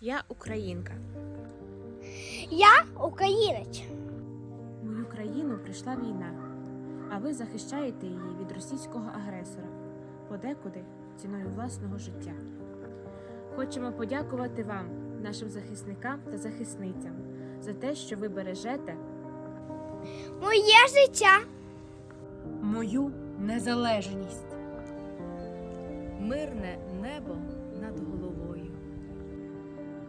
Я українка. Я українець. Мою країну прийшла війна, а ви захищаєте її від російського агресора, подекуди ціною власного життя. Хочемо подякувати вам, нашим захисникам та захисницям, за те, що ви бережете Моє життя. мою незалежність. мирне небо над головою.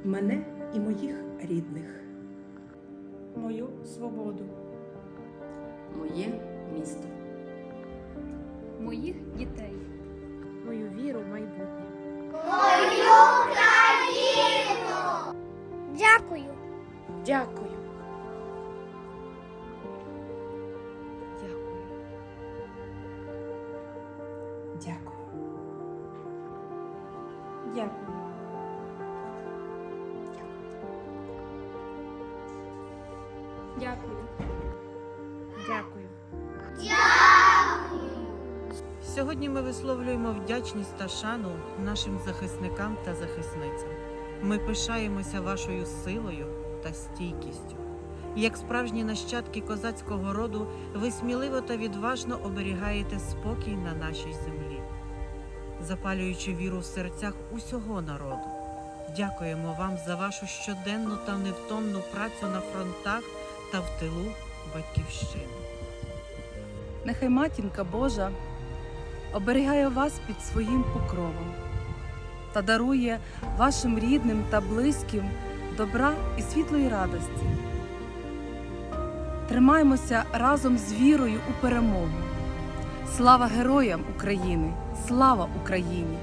Мене і моїх рідних. мою свободу. моє місто. Моїх дітей. мою віру в майбутнє. Дякую. Дякую. Дякую. Дякую. Дякую. Дякую. Дякую. Сьогодні ми висловлюємо вдячність та шану нашим захисникам та захисницям. Ми пишаємося вашою силою та стійкістю. Як справжні нащадки козацького роду, ви сміливо та відважно оберігаєте спокій на нашій землі, запалюючи віру в серцях усього народу. Дякуємо вам за вашу щоденну та невтомну працю на фронтах та в тилу батьківщини. Нехай матінка Божа оберігає вас під своїм покровом та дарує вашим рідним та близьким добра і світлої радості. Тримаймося разом з вірою у перемогу. Слава героям України! Слава Україні!